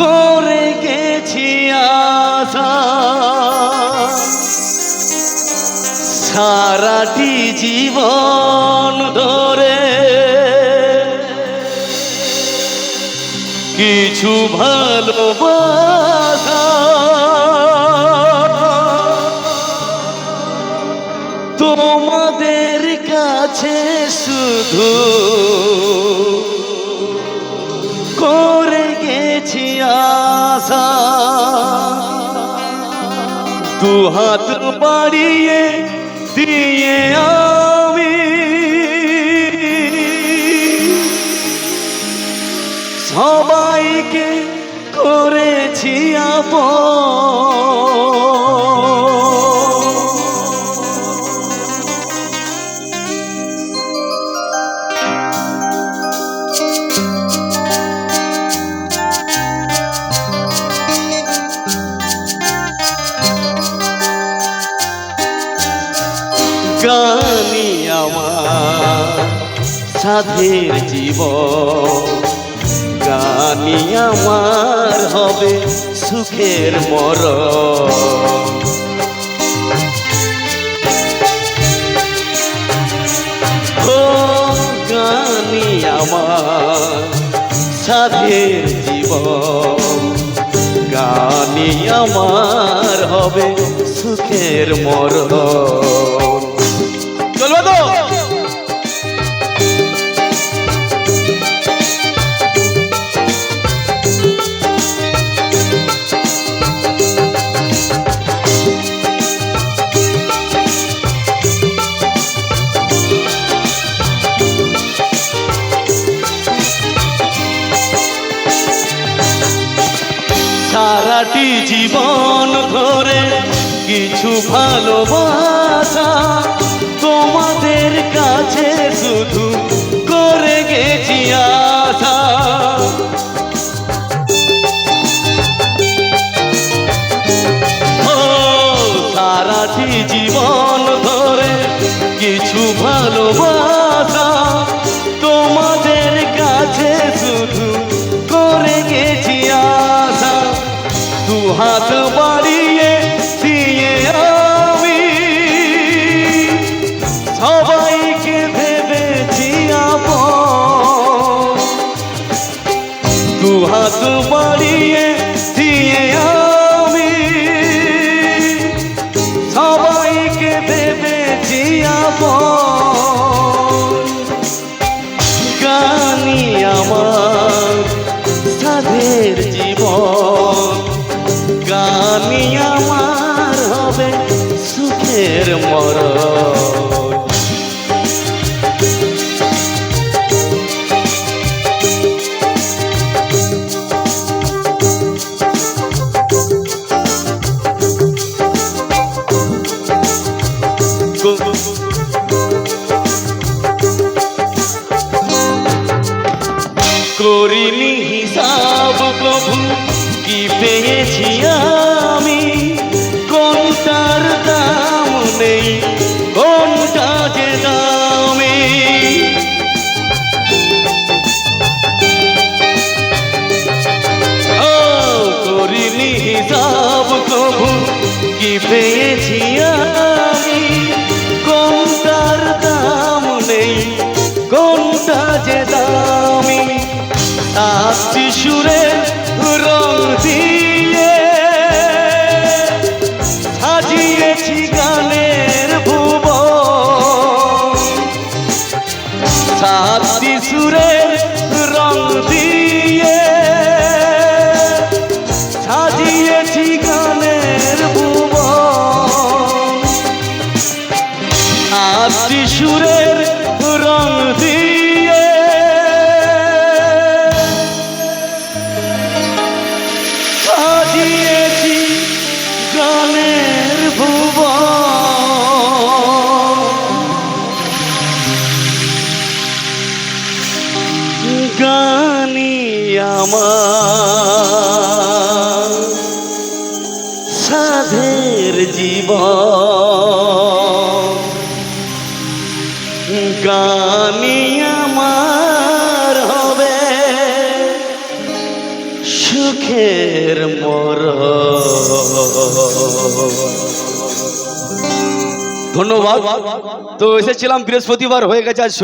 করে গেছি সারাটি জীবন ধরে কিছু ভালোবাসা আশা। দু হাত বাড়িয়ে দিয়ে আমি সবাইকে করেছি আপন। গানি আমার সাধের জীবন। গানি আমার হবে সুখের মর গানি আমার সাধের জীবন। গানি আমার হবে সুখের মরণ। সারাটি জীবন ধরে কিছু ভালোবাসা তোমাদের কাছে শুধু করে গেছি আশা। সারাটি জীবন সবাইকে হিসাব প্রভু, কি পেয়েছি আমি? কোনটার দাম নেই, কোনটা যে দামি? করিনি হিসাব প্রভু, কি পেয়েছি আমি? মিষ্টি সুরে রং দিয়ে সাজিয়েছি গানের ভুব সাতটি সুরে রং দিয়ে সাজিয়েছি গানের ভুব সাতটি সুরে আমার সাধের জীব গানি আমার হবে সুখের মর ধন্যবাদ। তো এসেছিলাম বৃহস্পতিবার হয়ে গেছে